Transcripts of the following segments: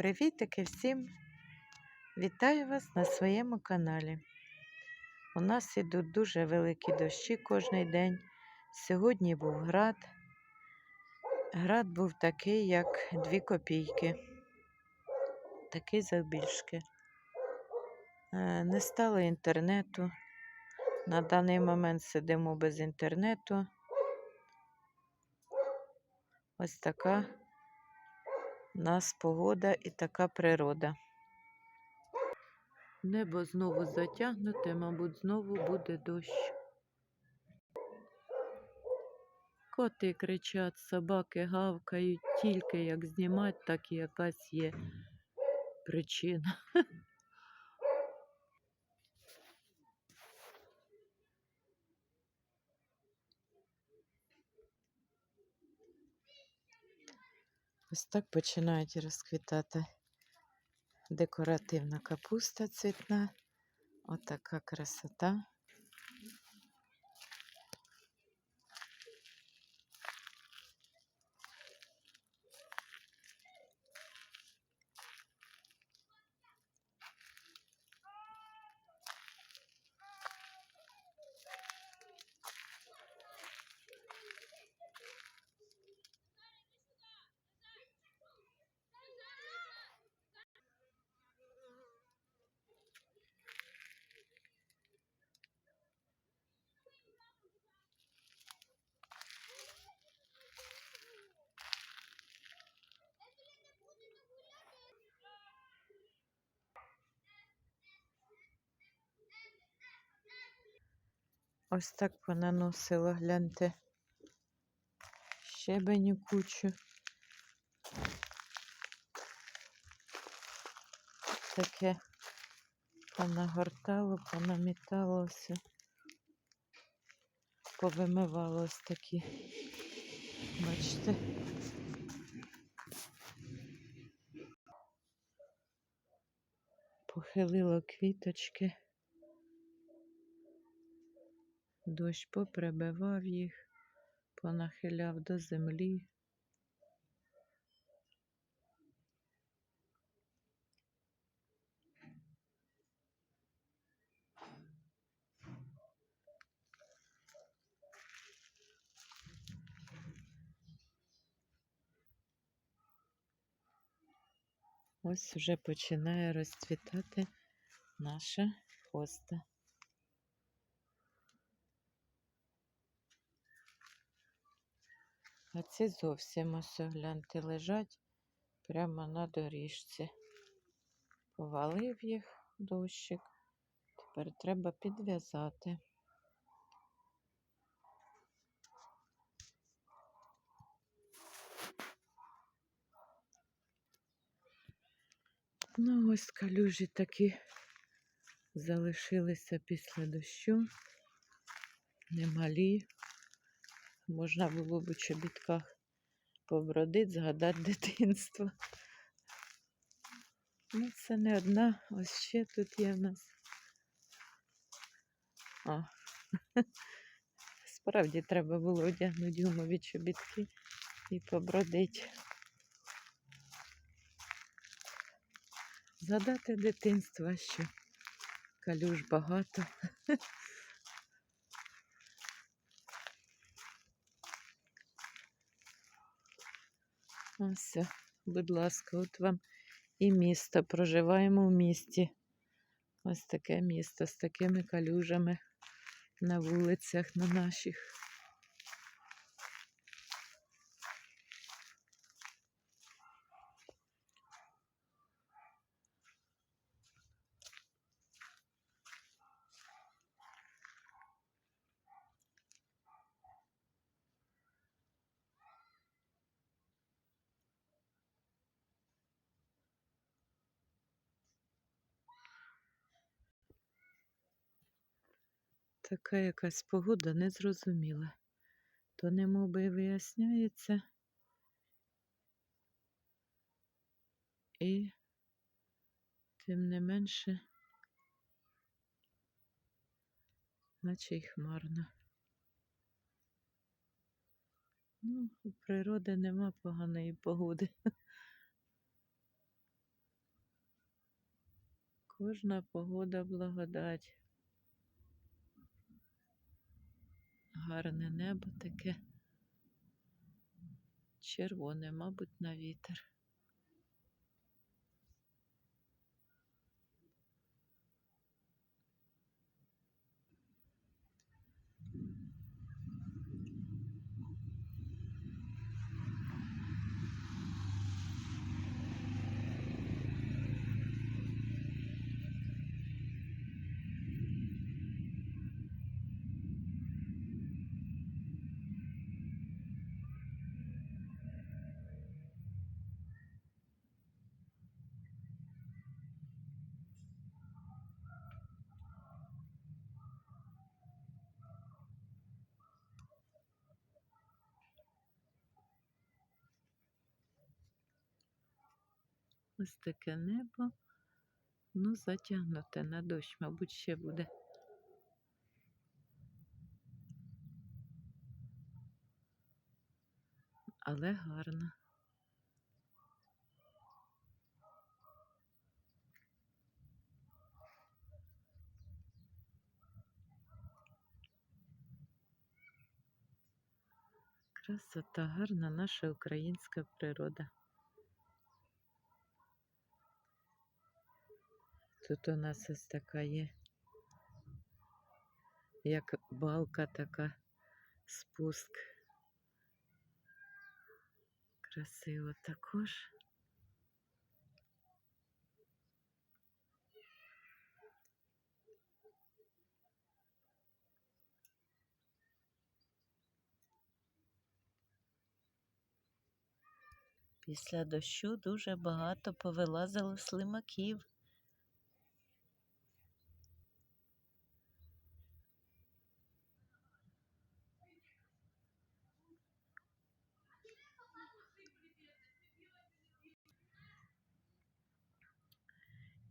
Привітики всім! Вітаю вас на своєму каналі. У нас ідуть дуже великі дощі кожен день. Сьогодні був град. Град був такий, як 2 копійки. Такий завбільшки. Е, Не стало інтернету. На даний момент сидимо без інтернету. Ось така нас погода і така природа. Небо знову затягнуте, мабуть, знову буде дощ. Коти кричать, собаки гавкають, тільки як знімати, так і якась є причина. Ось так починають розквітати декоративна капуста цвітна. Отака красота. Ось так понаносила, гляньте. Щебеню кучу. Таке понагортало, понамітало все. Повимивало ось такі. Бачите? Похилило квіточки. Дощ поприбивав їх, понахиляв до землі. Ось вже починає розцвітати наша хоста. А ці зовсім ось гляньте, лежать прямо на доріжці. Повалив їх дощик. Тепер треба підв'язати. Ну, ось калюжі такі залишилися після дощу. Немалі. Можна було б у чобітках побродити, згадати дитинство. Ну, це не одна, ось ще тут є в нас. О. Справді треба було одягнути гумові чобітки і побродити. Згадати дитинство, що калюж багато. Ось, будь ласка, от вам і місто. Проживаємо в місті. Ось таке місто з такими калюжами на вулицях на наших. Така якась погода незрозуміла. То немов би виясняється. І тим не менше, наче й хмарно. Ну, у природи нема поганої погоди. Кожна погода благодать. Гарне небо таке. Червоне, мабуть, на вітер. Ось таке небо. Ну, затягнуте на дощ, мабуть, ще буде. Але гарно. Красота, гарна наша українська природа. Тут у нас ось така є, як балка така, спуск. Красиво також. Після дощу дуже багато повилазило слимаків.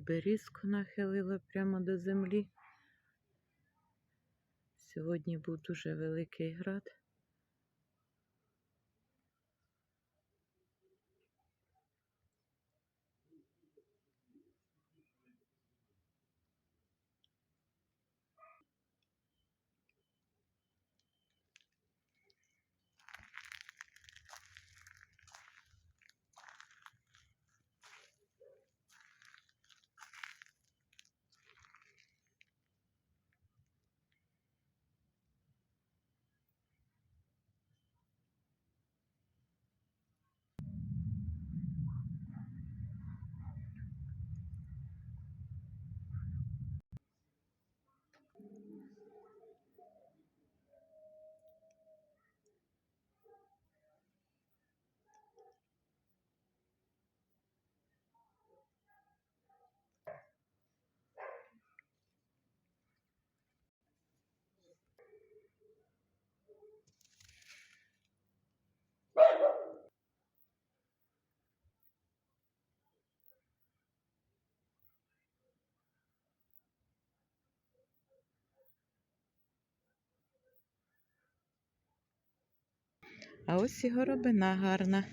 І берізку нахилила прямо до землі. Сьогодні був дуже великий град. А ось і горобина гарна.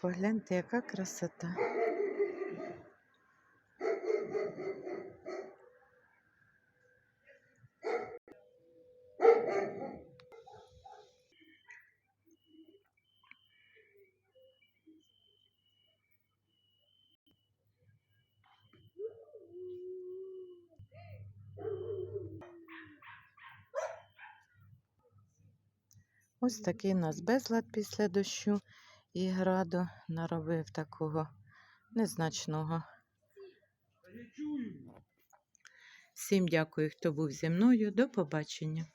Погляньте, яка красота. Ось такий у нас безлад після дощу і граду наробив такого незначного. Всім дякую, хто був зі мною. До побачення!